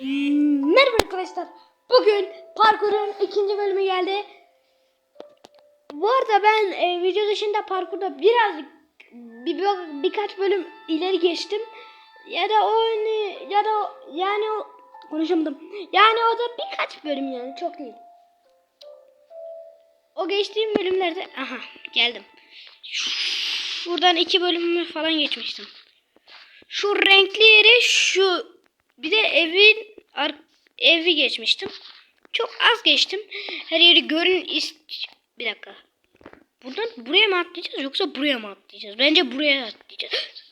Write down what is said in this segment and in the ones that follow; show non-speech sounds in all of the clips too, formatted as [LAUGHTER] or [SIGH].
Merhaba arkadaşlar. Bugün parkurun ikinci bölümü geldi. Bu arada ben e, video dışında parkurda birazcık bir, bir- birkaç bölüm ileri geçtim. Ya da oyunu ya da yani o konuşamadım. Yani o da birkaç bölüm yani çok değil. O geçtiğim bölümlerde aha geldim. Şuradan iki bölümü falan geçmiştim. Şu renkli yeri şu bir de evin evi geçmiştim. Çok az geçtim. Her yeri görün ist bir dakika. Buradan buraya mı atlayacağız yoksa buraya mı atlayacağız? Bence buraya atlayacağız.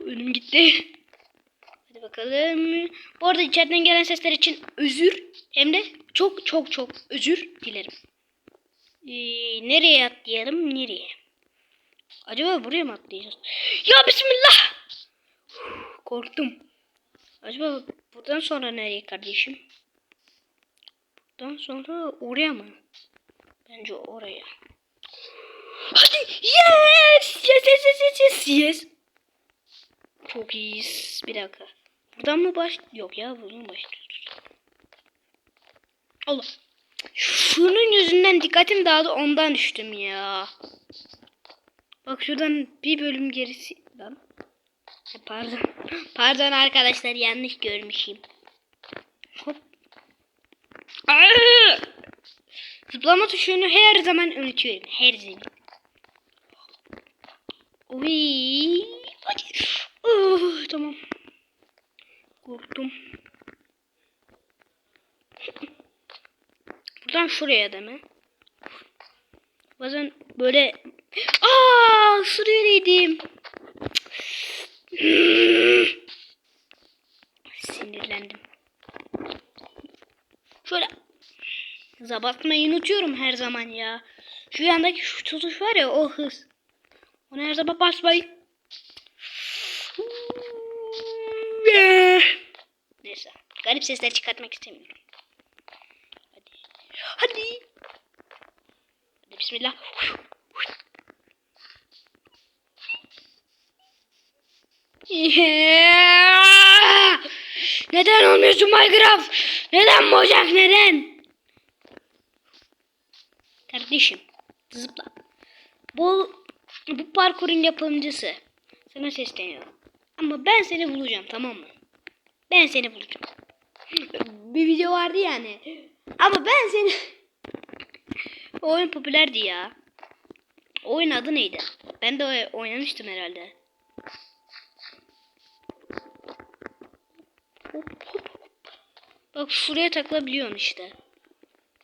Önüm gitti. Hadi bakalım. Bu arada içeriden gelen sesler için özür hem de çok çok çok özür dilerim. Ee, nereye atlayalım? Nereye? Acaba buraya mı atlayacağız? Ya bismillah! Korktum. Acaba buradan sonra nereye kardeşim? Buradan sonra oraya mı? Bence oraya. Hadi yes! Yes yes yes yes yes yes. Çok iyiyiz. Bir dakika. Buradan mı baş... Yok ya buradan başlıyoruz. Allah. Şunun yüzünden dikkatim dağıldı ondan düştüm ya. Bak şuradan bir bölüm gerisi... Lan. Pardon. [CLEARS THROAT] Pardon arkadaşlar yanlış görmüşüm. Hop. Aa! Zıplama tuşunu her zaman unutuyorum. Her zaman. Uy. Oh, tamam. Korktum. [CLEARS THROAT] Buradan şuraya mi? Bazen böyle... Aa, şuraya değdim. Sinirlendim. Şöyle Zabatmayı unutuyorum her zaman ya. Şu yandaki şu tutuş var ya o hız. Ona her zaman basmayın. Neyse. Garip sesler çıkartmak istemiyorum. Hadi. Hadi. Hadi bismillah. Yeah! Neden olmuyorsun Minecraft? Neden Mojang neden? Kardeşim zıpla. Bu bu parkurun yapımcısı. Sana sesleniyorum. Ama ben seni bulacağım tamam mı? Ben seni bulacağım. Bir video vardı yani. Ama ben seni... Oyun popülerdi ya. Oyun adı neydi? Ben de oynamıştım herhalde. Hop, hop. Bak şuraya takılabiliyorsun işte.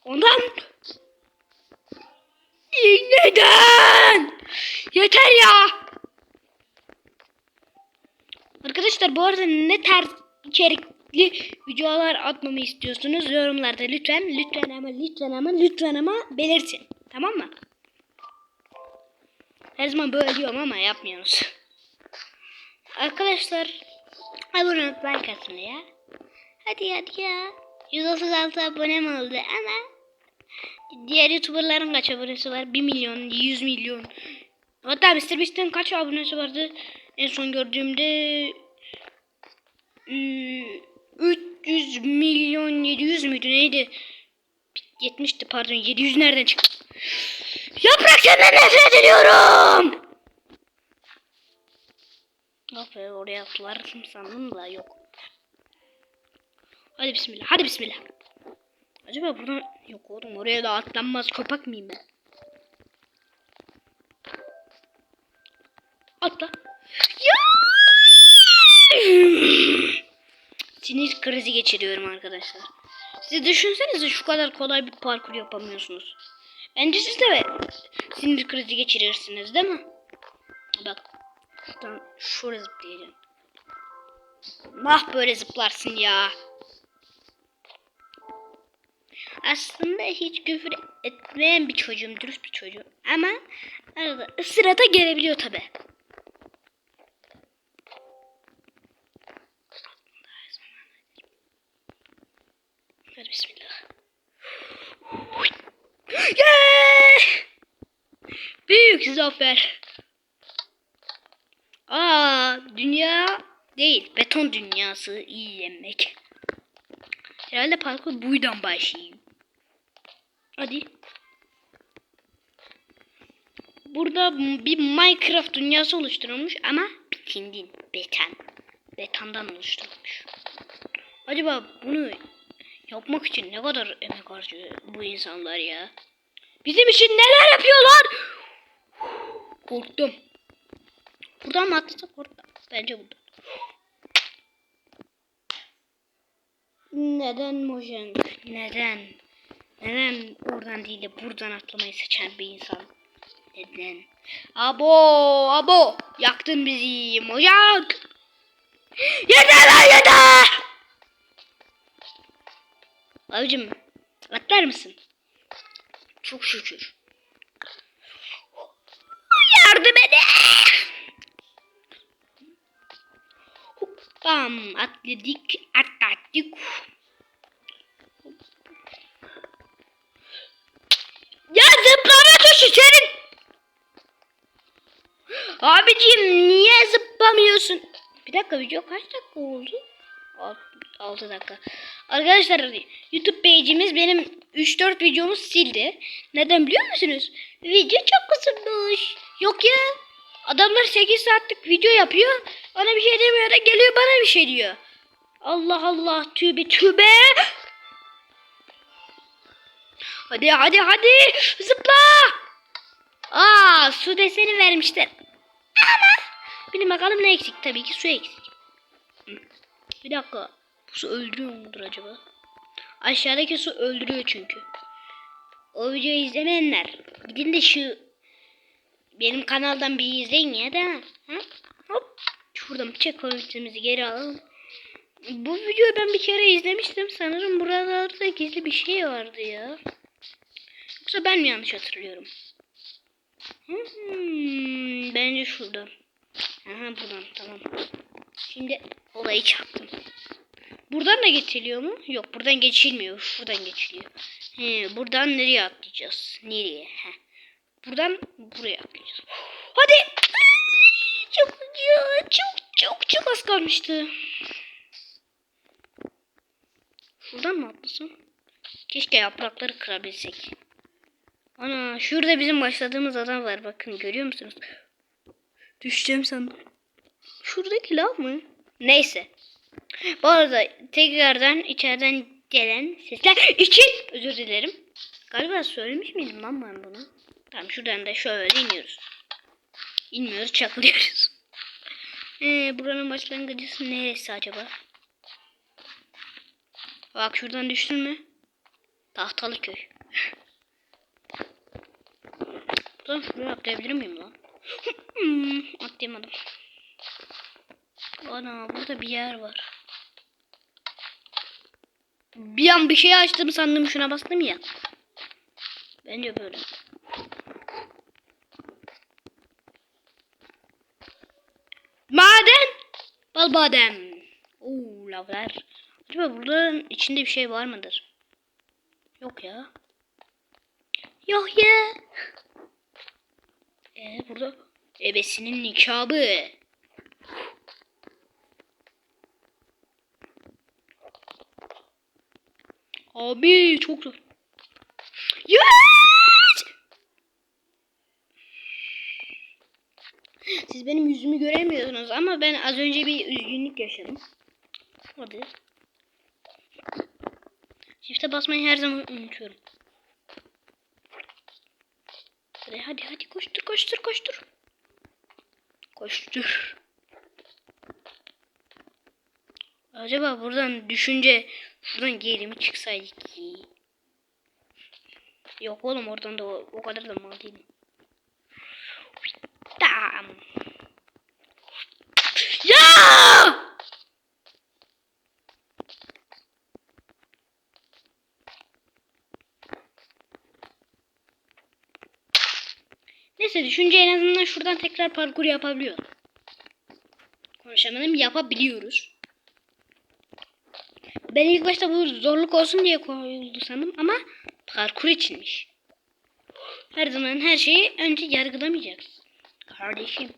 Ondan... Neden? Yeter ya. Arkadaşlar bu arada ne tarz içerikli videolar atmamı istiyorsunuz yorumlarda lütfen lütfen ama lütfen ama lütfen ama belirtin. Tamam mı? Her zaman böyle diyorum ama yapmıyoruz. Arkadaşlar abone olup like atın ya. Hadi hadi ya. 136 abone mi oldu ama Diğer YouTuber'ların kaç abonesi var? 1 milyon, 100 milyon. Hatta Mr. Beast'in kaç abonesi vardı? En son gördüğümde hmm, 300 milyon 700 müydü neydi? 70'ti pardon 700 nereden çıktı? Yaprak senden nefret ediyorum. Be oraya atlarsın sandım da yok. Hadi bismillah hadi bismillah. Acaba buradan yok oğlum oraya da atlanmaz köpek miyim ben? Atla. Ya! Sinir krizi geçiriyorum arkadaşlar. Siz düşünsenize şu kadar kolay bir parkur yapamıyorsunuz. Bence siz de sinir krizi geçirirsiniz değil mi? Bak. Şuradan şuraya zıplayacağım. Nah böyle zıplarsın ya. Aslında hiç küfür etmeyen bir çocuğum, dürüst bir çocuğum. Ama arada ısırata gelebiliyor tabi. Hadi bismillah. Yeah! Büyük zafer. Aa, dünya değil, beton dünyası iyi yemek. Herhalde parkur buydan başlayayım. Hadi. Burada bir Minecraft dünyası oluşturulmuş ama bitindin. Beton. Betondan oluşturulmuş. Acaba bunu yapmak için ne kadar emek harcıyor bu insanlar ya? Bizim için neler yapıyorlar? Korktum. Buradan mı atlasak? Bence buradan. Neden Mojang? Neden? Neden oradan değil de buradan atlamayı seçen bir insan? Neden? Abo, abo, yaktın bizi Mojang. Yeter lan yeter! Abicim, atlar mısın? Çok şükür. Yardım edin! Bam atladık atladık. Ya zıplama tuşu senin. Abicim niye zıplamıyorsun? Bir dakika video kaç dakika oldu? 6 dakika. Arkadaşlar YouTube page'imiz benim 3-4 videomu sildi. Neden biliyor musunuz? Video çok kısılmış. Yok ya. Adamlar 8 saatlik video yapıyor. Bana bir şey demiyor da geliyor bana bir şey diyor. Allah Allah tübe tübe. Hadi hadi hadi zıpla. Aa su deseni vermişler. Ama bilin bakalım ne eksik tabii ki su eksik. Bir dakika. Bu su öldürüyor mudur acaba? Aşağıdaki su öldürüyor çünkü. O videoyu izlemeyenler gidin de şu benim kanaldan bir izleyin ya da. Ha? Hop. Şuradan checkpoint'imizi geri alalım. Bu videoyu ben bir kere izlemiştim. Sanırım buralarda gizli bir şey vardı ya. Yoksa ben mi yanlış hatırlıyorum? Hmm, bence şurada. Aha buradan tamam. Şimdi olayı çaktım. Buradan da geçiliyor mu? Yok buradan geçilmiyor. Şuradan geçiliyor. He, buradan nereye atlayacağız? Nereye? He. Buradan buraya atlayacağız. Hadi. Çok acıyor. Çok çok çok az kalmıştı. Şuradan mı atlasam? Keşke yaprakları kırabilsek. Ana şurada bizim başladığımız adam var. Bakın görüyor musunuz? Düşeceğim sandım. Şuradaki lav mı? Neyse. Bu arada tekrardan içeriden gelen sesler için özür dilerim. Galiba söylemiş miydim lan ben bunu? Tamam şuradan da şöyle iniyoruz. İnmiyoruz çakılıyoruz. [LAUGHS] Ee, buranın başlangıcısı neresi acaba? Bak şuradan düştün mü? Tahtalı köy. [LAUGHS] Buradan şuraya atlayabilir miyim lan? [LAUGHS] Atlayamadım. Ana burada bir yer var. Bir an bir şey açtım sandım şuna bastım ya. Bence böyle. Bal badem. Oo lavlar. Acaba buraların içinde bir şey var mıdır? Yok ya. Yok ya. Ee burada ebesinin nikabı. Abi çok zor. Yes! Siz benim yüzümü göremiyorsunuz ama ben az önce bir üzgünlük yaşadım. Hadi. Çifte basmayı her zaman unutuyorum. Hadi hadi hadi koştur koştur koştur. Koştur. Acaba buradan düşünce şuradan geri mi çıksaydık ki? Yok oğlum oradan da o, o kadar da mal değilim. Tamam. Ya! Neyse düşünce en azından şuradan tekrar parkur yapabiliyor. Konuşamadım yapabiliyoruz. Ben ilk başta bu zorluk olsun diye koyuldu sandım ama parkur içinmiş. Her zaman her şeyi önce yargılamayacaksın. Kardeşim.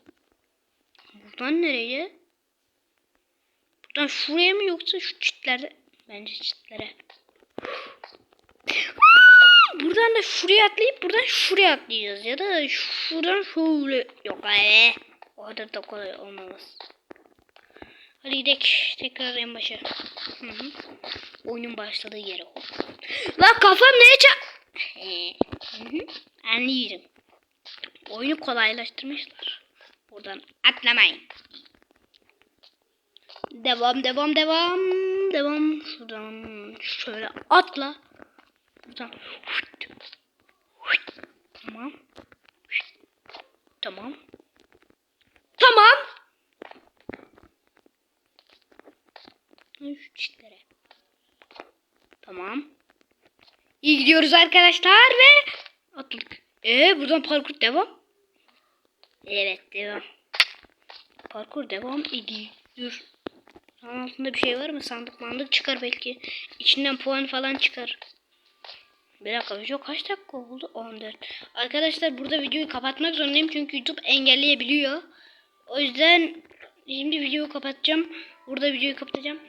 Buradan nereye? Buradan şuraya mı yoksa şu çitlerde? bence çitlere. Buradan da şuraya atlayıp buradan şuraya atlayacağız. Ya da şuradan şöyle. Yok be. Orada da kolay olmaz. Hadi gidelim. Tekrar en başa. Hı hı. Oyunun başladığı yere. La kafam neye ça... He. Hı hı. Anlıyorum. Oyunu kolaylaştırmışlar. Buradan atlamayın. Devam devam devam. Devam. Şuradan şöyle atla. Buradan. Tamam. Tamam. Tamam. Şu çitlere. Tamam. İyi gidiyoruz arkadaşlar ve atladık. Ee buradan parkur devam. Evet devam. Parkur devam ediyor. Onun altında bir şey var mı? Sandık mandık çıkar belki. İçinden puan falan çıkar. Bir dakika video kaç dakika oldu? 14. Arkadaşlar burada videoyu kapatmak zorundayım çünkü YouTube engelleyebiliyor. O yüzden şimdi videoyu kapatacağım. Burada videoyu kapatacağım.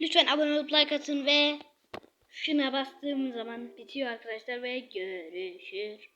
Lütfen abone olup like atın ve şuna bastığım zaman bitiyor arkadaşlar ve görüşürüz.